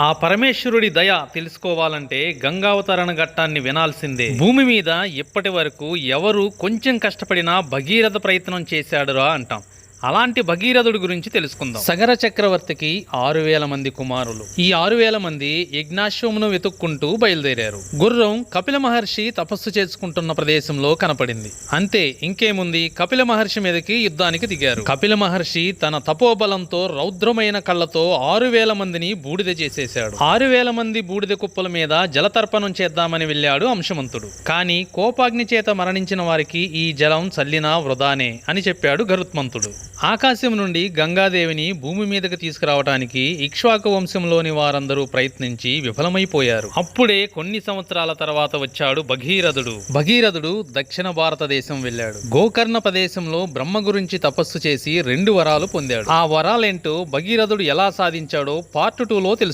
ఆ పరమేశ్వరుడి దయ తెలుసుకోవాలంటే గంగావతరణ ఘట్టాన్ని వినాల్సిందే. భూమి మీద ఇప్పటి వరకు ఎవరు కొంచెం కష్టపడినా భగీరథ ప్రయత్నం చేశాడురా అంటాం. అలాంటి భగీరథుడి గురించి తెలుసుకుందాం. సగర చక్రవర్తికి ఆరు వేల మంది కుమారులు. ఈ ఆరు వేల మంది యజ్ఞాశ్వమును వెతుక్కుంటూ బయలుదేరారు. గుర్రం కపిల మహర్షి తపస్సు చేసుకుంటున్న ప్రదేశంలో కనపడింది. అంతే ఇంకేముంది? కపిల మహర్షి మీదకి యుద్ధానికి దిగారు. కపిల మహర్షి తన తపోబలంతో రౌద్రమైన కళ్ళతో ఆరు వేల మందిని బూడిద చేసేశాడు. ఆరు వేల మంది బూడిద కుప్పల మీద జలతర్పణం చేద్దామని వెళ్ళాడు అంశమంతుడు. కానీ కోపాగ్ని చేత మరణించిన వారికి ఈ జలం చల్లినా వృధానే అని చెప్పాడు గరుత్మంతుడు. ఆకాశం నుండి గంగాదేవిని భూమి మీదకు తీసుకురావడానికి ఇక్ష్వాకు వంశంలోని వారందరూ ప్రయత్నించి విఫలమైపోయారు. అప్పుడే కొన్ని సంవత్సరాల తర్వాత వచ్చాడు భగీరథుడు. భగీరథుడు దక్షిణ భారతదేశం వెళ్ళాడు. గోకర్ణ ప్రదేశంలో బ్రహ్మ గురించి తపస్సు చేసి రెండు వరాలు పొందాడు. ఆ వరాలేంటో భగీరథుడు ఎలా సాధించాడో పార్ట్ టూలో తెలుసు